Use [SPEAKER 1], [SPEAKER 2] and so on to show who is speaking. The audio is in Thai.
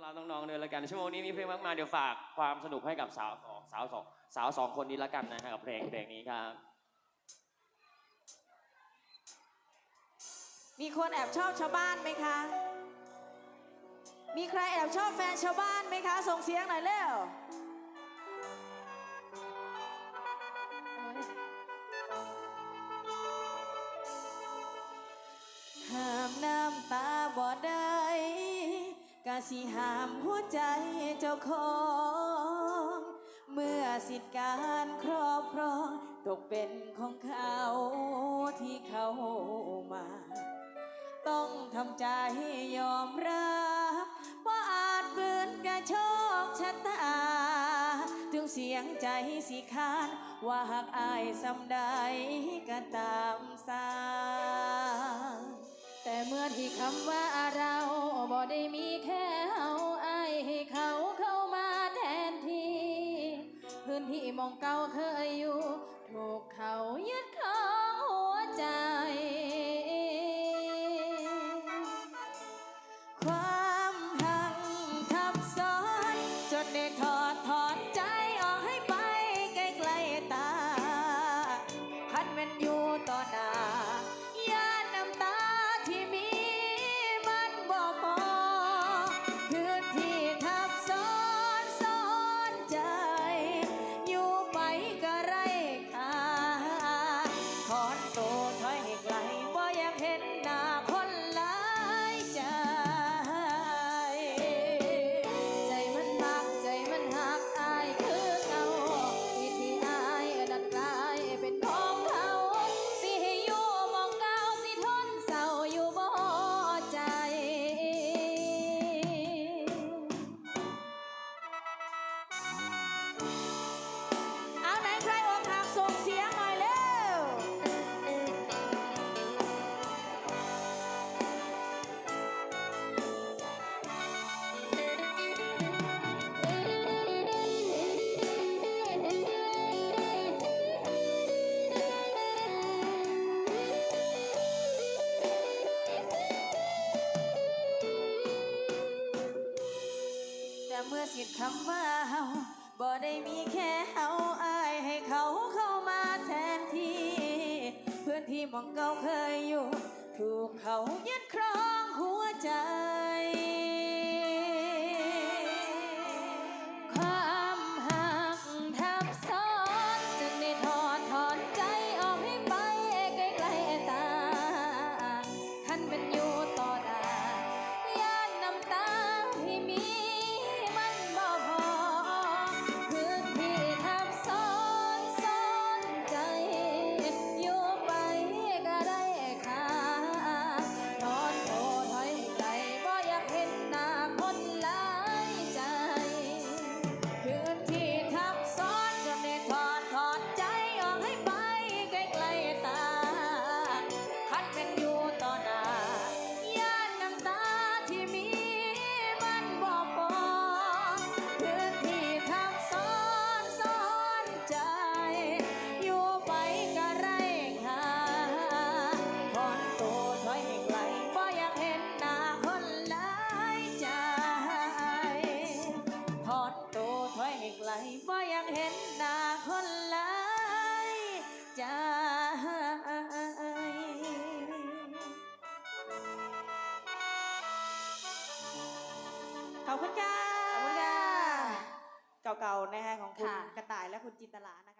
[SPEAKER 1] อนรับน้องๆด้วยละกันชั่วโมงนี้มีเพลงมากมายเดี๋ยวฝากความสนุกให้กับสาวสองสาวสองสาวสองคนนี้ละกันนะฮะกับเพลงเพลงนี้ครับ
[SPEAKER 2] มีคนแอบชอบชาวบ้านไหมคะ มีใครแอบชอบแฟนชาวบ้านไหมคะ ส่งเสียงหน่อยเร็วห้ามน้ำตาบ่ได้กะ สิหามหัวใจเจ้าของ เมื่อสิทธิการครอบครองตกเป็นของเขาที่เขามา ต้องทำใจยอมรับว่าอาจฝืนกระโชคชะตา ถึงเสียงใจสิคานว่าหากอายสำใดก็ตามสา
[SPEAKER 3] แต่เมื่อที่คำว่าเราบ่ได้มีแค่ มองเก่าเคยอยู่ ถูกเขายึดครองหัวใจ
[SPEAKER 2] ความหังทับซ้อนจนได้ถอดถอนิดคำว่าเฮาบ่ได้มีแค่เฮาอายให้เขาเข้ามาแทนที่พื้นที่มองเก่าเคยอยู่ ถูกเขายึดครองหัวใจ คุณค่ะ
[SPEAKER 3] ขอบคุณค่ะ
[SPEAKER 2] เก่าๆนะคะของคุณ
[SPEAKER 3] ค่ะ
[SPEAKER 2] กระต่ายและคุณจินตลานะคะ